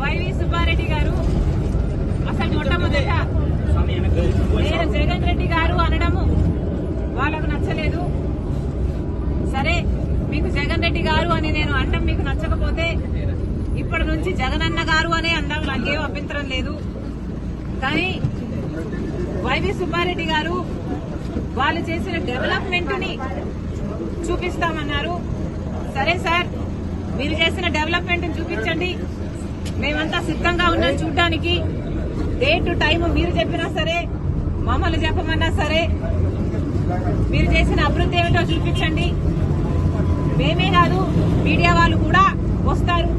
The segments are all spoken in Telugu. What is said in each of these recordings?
వైవి సుబ్బారెడ్డి గారు అసలు మొట్టమొదట నేను జగన్ రెడ్డి గారు అనడము వాళ్ళకు నచ్చలేదు. సరే మీకు జగన్ రెడ్డి గారు అని నేను అండం మీకు నచ్చకపోతే ఇప్పటి నుంచి జగనన్న గారు అనే అందాం నాకేం అభ్యంతరం లేదు. కానీ వైవి సుబ్బారెడ్డి గారు వాళ్ళు చేసిన డెవలప్మెంట్ని చూపిస్తామన్నారు. సరే సార్ మీరు చేసిన డెవలప్మెంట్ చూపించండి. మేమంతా సిద్ధంగా ఉన్నాం చూడడానికి. టు టైం మీరు చెప్పినా సరే మమ్మల్ని చెప్పమన్నా సరే మీరు చేసిన అభివృద్ధి ఏమిటో చూపించండి. మేమే కాదు మీడియా వాళ్ళు కూడా వస్తారు.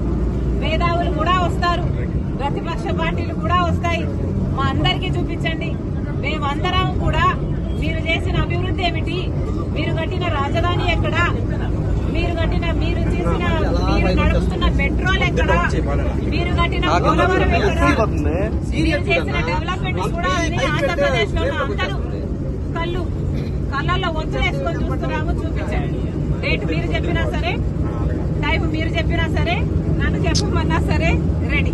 మేధావులు కూడా వస్తారు. ప్రతిపక్ష పార్టీలు కూడా వస్తాయి. మా అందరికీ చూపించండి. మేమందరం కూడా మీరు చేసిన అభివృద్ధి ఏమిటి? చేసే పాలన కళ్ళు కళ్ళల్లో వంచులేసుకొని చూస్తున్నాము చూపించండి. డేట్ మీరు చెప్పినా సరే టైం మీరు చెప్పినా సరే నన్ను చెప్పమన్నా సరే రెడీ